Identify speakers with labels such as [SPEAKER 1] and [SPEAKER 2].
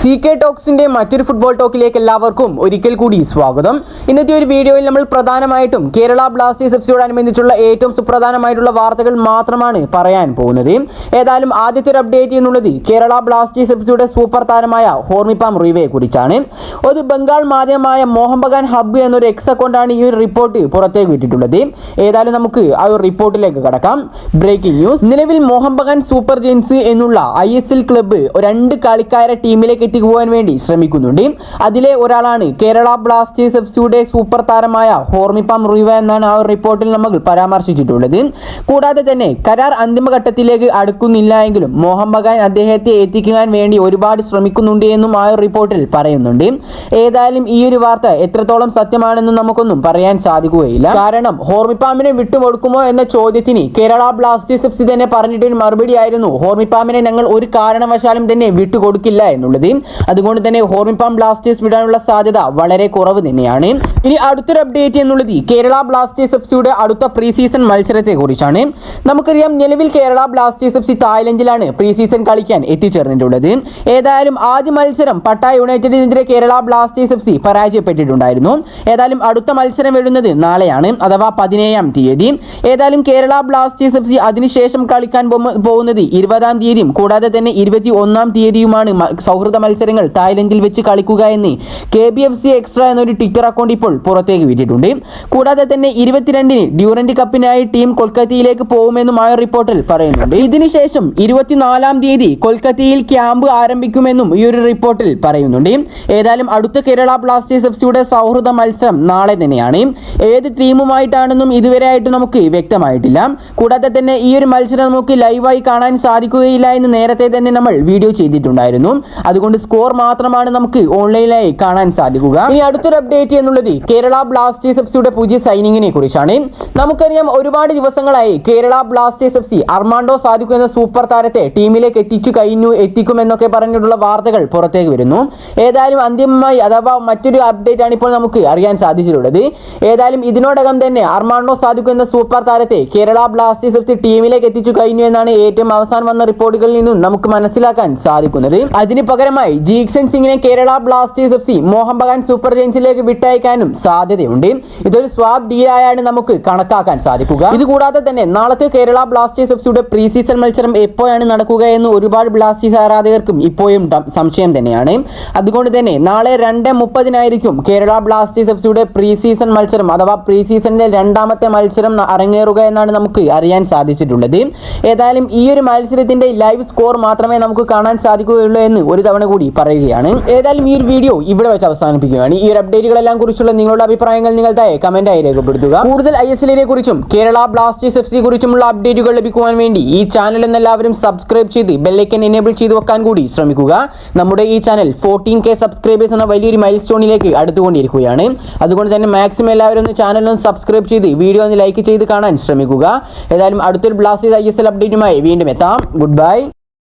[SPEAKER 1] C K ടോക്സിന്റെ മറ്റൊരു football ടോക്കിലേക്ക് എല്ലാവർക്കും ഒരിക്കൽ കൂടി സ്വാഗതം. ഇന്നത്തെ ഒരു വീഡിയോയിൽ നമ്മൾ പ്രധാനമായിട്ടും കേരള ബ്ലാസ്റ്റേഴ്സ് എഫ്സിയോടനുബന്ധിച്ചുള്ള ഏറ്റവും സുപ്രധാനമായിട്ടുള്ള വാർത്തകൾ മാത്രമാണ് പറയാൻ പോകുന്നത്. ഏതായാലും ആദ്യത്തെ ഒരു അപ്ഡേറ്റ് എന്നുള്ളത് കേരള ബ്ലാസ്റ്റേഴ്സ് എഫ്സിയുടെ സൂപ്പർ താരമായ ഹോർമിപ്പാം റീവയെ കുറിച്ചാണ്. ഒരു ബംഗാൾ മാധ്യമമായ മോഹൻ ബഗാൻ ഹബ്ബ് എന്നൊരു എക്സ് അക്കൗണ്ടാണ് ഈ ഒരു റിപ്പോർട്ട് പുറത്തേക്ക് വിട്ടിട്ടുള്ളത്. ഏതായാലും നമുക്ക് ആ ഒരു റിപ്പോർട്ടിലേക്ക് കടക്കാം. ബ്രേക്കിംഗ് ന്യൂസ് നിലവിൽ മോഹൻ ബഗാൻ സൂപ്പർ ജെയിൻസ് എന്നുള്ള ഐ എസ് എൽ ക്ലബ്ബ് രണ്ട് കളിക്കാരെ ടീമിലേക്ക് എത്തിക്കുവാൻ വേണ്ടി ശ്രമിക്കുന്നുണ്ട്. അതിലെ ഒരാളാണ് കേരള ബ്ലാസ്റ്റേഴ്സ് എഫ് സിയുടെ സൂപ്പർ താരമായ ഹോർമിപ്പാം റിവ എന്നാണ് ആ റിപ്പോർട്ടിൽ നമ്മൾ പരാമർശിച്ചിട്ടുള്ളത്. കൂടാതെ തന്നെ കരാർ അന്തിമഘട്ടത്തിലേക്ക് അടുക്കുന്നില്ല എങ്കിലും മോഹൻ ബഗാൻ അദ്ദേഹത്തെ എത്തിക്കാൻ വേണ്ടി ഒരുപാട് ശ്രമിക്കുന്നുണ്ട് എന്നും ആ റിപ്പോർട്ടിൽ പറയുന്നുണ്ട്. ഏതായാലും ഈ ഒരു വാർത്ത എത്രത്തോളം സത്യമാണെന്ന് നമുക്കൊന്നും പറയാൻ സാധിക്കുകയില്ല. കാരണം ഹോർമിപ്പാമിനെ വിട്ടുകൊടുക്കുമോ എന്ന ചോദ്യത്തിന് കേരള ബ്ലാസ്റ്റേഴ്സ് എഫ് സി തന്നെ പറഞ്ഞിട്ടൊരു മറുപടി ആയിരുന്നു ഹോർമിപ്പാമിനെ ഞങ്ങൾ ഒരു കാരണവശാലും തന്നെ വിട്ടുകൊടുക്കില്ല എന്നുള്ളത്. അതുകൊണ്ട് തന്നെ ഹോർമിപ്പാം ബ്ലാസ്റ്റേഴ്സ് വിടാനുള്ള സാധ്യത വളരെ കുറവ് തന്നെയാണ്. ഇനി അടുത്തൊരു അപ്ഡേറ്റ് എന്നുള്ളത് കേരള ബ്ലാസ്റ്റേഴ്സ് എഫ് സിയുടെ അടുത്ത പ്രീ സീസൺ മത്സരത്തെ കുറിച്ചാണ് നമുക്കറിയാം നിലവിൽ കേരള ബ്ലാസ്റ്റേഴ്സ് എഫ് സി തായ്ലൻഡിലാണ് പ്രീ സീസൺ കളിക്കാൻ എത്തിച്ചേർന്നിട്ടുള്ളത്. ഏതായാലും ആദ്യ മത്സരം പട്ടായ യുണൈറ്റഡിനെതിരെ കേരള ബ്ലാസ്റ്റേഴ്സ് എഫ് സി പരാജയപ്പെട്ടിട്ടുണ്ടായിരുന്നു. ഏതായാലും അടുത്ത മത്സരം വരുന്നത് നാളെയാണ് അഥവാ പതിനേഴാം തീയതി. ഏതായാലും കേരള ബ്ലാസ്റ്റേഴ്സ് എഫ് സി അതിനുശേഷം കളിക്കാൻ പോകുന്നത് ഇരുപതാം തീയതിയും കൂടാതെ തന്നെ ഇരുപത്തി ഒന്നാം തീയതിയുമാണ് സൗഹൃദ മത്സരങ്ങൾ തായ്ലൻഡിൽ വെച്ച് കളിക്കുക എന്ന് K B F C extra എന്നൊരു ട്വിറ്റർ അക്കൗണ്ട് ഇപ്പോൾ പുറത്തേക്ക് വിട്ടിട്ടുണ്ട്. കൂടാതെ തന്നെ ഇരുപത്തിരണ്ടിന് ഡ്യൂറന്റ് കപ്പിനായി ടീം കൊൽക്കത്തയിലേക്ക് പോകുമെന്നും ആ റിപ്പോർട്ടിൽ പറയുന്നുണ്ട്. ഇതിനുശേഷം ഇരുപത്തിനാലാം തീയതി കൊൽക്കത്തയിൽ ക്യാമ്പ് ആരംഭിക്കുമെന്നും ഈ ഒരു റിപ്പോർട്ടിൽ പറയുന്നുണ്ട്. ഏതായാലും അടുത്ത കേരള ബ്ലാസ്റ്റേഴ്സ് എഫ് സിയുടെ സൗഹൃദ മത്സരം നാളെ തന്നെയാണ്. ഏത് ടീമുമായിട്ടാണെന്നും ഇതുവരെ ആയിട്ട് നമുക്ക് വ്യക്തമായിട്ടില്ല. കൂടാതെ തന്നെ ഈ ഒരു മത്സരം നമുക്ക് ലൈവായി കാണാൻ സാധിക്കുകയില്ല എന്ന് നേരത്തെ തന്നെ നമ്മൾ വീഡിയോ ചെയ്തിട്ടുണ്ടായിരുന്നു. അതുകൊണ്ട് സ്കോർ മാത്രമാണ് നമുക്ക് ഓൺലൈനായി കാണാൻ സാധിക്കുക. ഇനി അടുത്തൊരു അപ്ഡേറ്റ് എന്നുള്ളത് കേരള ബ്ലാസ്റ്റേഴ്സ് എഫ് സിയുടെ പുതിയ സൈനിങ്ങിനെ കുറിച്ചാണ്. നമുക്കറിയാം ഒരുപാട് ദിവസങ്ങളായി Kerala blasters F C Armando സാധിക്കും എന്ന സൂപ്പർ താരത്തെ ടീമിലേക്ക് എത്തിച്ചു കഴിഞ്ഞു എത്തിക്കും എന്നൊക്കെ പറഞ്ഞിട്ടുള്ള വാർത്തകൾ പുറത്തേക്ക് വരുന്നു. ഏതായാലും അന്തിമമായി അഥവാ മറ്റൊരു അപ്ഡേറ്റ് ആണ് ഇപ്പോൾ നമുക്ക് അറിയാൻ സാധിച്ചിട്ടുള്ളത്. ഏതായാലും ഇതിനോടകം തന്നെ അർമാൻഡോ സാധിക്കും എന്ന സൂപ്പർ താരത്തെ കേരള ബ്ലാസ്റ്റേഴ്സ് എഫ് സി ടീമിലേക്ക് എത്തിച്ചു കഴിഞ്ഞു എന്നാണ് ഏറ്റവും അവസാനം വന്ന റിപ്പോർട്ടുകളിൽ നിന്നും നമുക്ക് മനസ്സിലാക്കാൻ സാധിക്കുന്നത്. അതിന് പകരമായി ജീക്സൺ സിംഗിനെ Kerala blasters F C Mohan Bagan super ജയൻസിലേക്ക് വിട്ടയക്കാനും സാധ്യതയുണ്ട്. ഇതൊരു സ്വാബ് ഡീലായാണ് നമുക്ക് കണക്കാക്കാൻ സാധിക്കുക. ഇതുകൂടാതെ തന്നെ നാളത്തെ കേരള ബ്ലാസ്റ്റേഴ്സ് എഫ് സിയുടെ പ്രീ സീസൺ മത്സരം എപ്പോഴാണ് നടക്കുക എന്ന് ഒരുപാട് ബ്ലാസ്റ്റേഴ്സ് ആരാധകർക്കും ഇപ്പോഴും സംശയം തന്നെയാണ്. അതുകൊണ്ട് തന്നെ നാളെ രണ്ട് മുപ്പതിനായിരിക്കും കേരള ബ്ലാസ്റ്റേഴ്സ് എഫ് സിയുടെ പ്രീ സീസൺ മത്സരം അഥവാ പ്രീ സീസണിലെ രണ്ടാമത്തെ മത്സരം അരങ്ങേറുക എന്നാണ് നമുക്ക് അറിയാൻ സാധിച്ചിട്ടുള്ളത്. ഏതായാലും ഈ ഒരു മത്സരത്തിന്റെ ലൈവ് സ്കോർ മാത്രമേ നമുക്ക് കാണാൻ സാധിക്കുകയുള്ളൂ എന്ന് ഒരു തവണ കൂടി പറയുകയാണ്. ഏതായാലും ഈ ഒരു വീഡിയോ ഇവിടെ വെച്ച് അവസാനിപ്പിക്കുകയാണ്. ഈ ഒരു അപ്ഡേറ്റുകളെല്ലാം കുറിച്ചുള്ള നിങ്ങളുടെ അഭിപ്രായങ്ങൾ നിങ്ങൾ താഴെ കമന്റായി രേഖപ്പെടുത്തുക. കൂടുതൽ ഐ എസ് എല്ലിനെ കുറിച്ചും കേരള ബ്ലാസ്റ്റേഴ്സ് എഫ് സി കുറിച്ചുമുള്ള അപ്ഡേറ്റുകൾ ലഭിക്കുവാൻ വേണ്ടി ഈ ചാനൽ എല്ലാവരും സബ്സ്ക്രൈബ് ചെയ്ത് ബെല്ലൈക്കൻ എനേബിൾ ചെയ്ത് വെക്കാൻ കൂടി ശ്രമിക്കുക. നമ്മുടെ ഈ ചാനൽ ഫോർട്ടീൻ കെ സബ്സ്ക്രൈബേഴ്സ് എന്ന വലിയൊരു മൈൽ സ്റ്റോണിലേക്ക് അടുത്തുകൊണ്ടിരിക്കുകയാണ്. അതുകൊണ്ട് തന്നെ മാക്സിമം എല്ലാവരും ഒന്ന് ചാനൽ ഒന്ന് സബ്സ്ക്രൈബ് ചെയ്ത് വീഡിയോ ഒന്ന് ലൈക്ക് ചെയ്ത് കാണാൻ ശ്രമിക്കുക. ഏതായാലും അടുത്തൊരു ബ്ലാസ്റ്റേഴ്സ് ഐ എസ് എൽ അപ്ഡേറ്റുമായി വീണ്ടും എത്താം. Good bye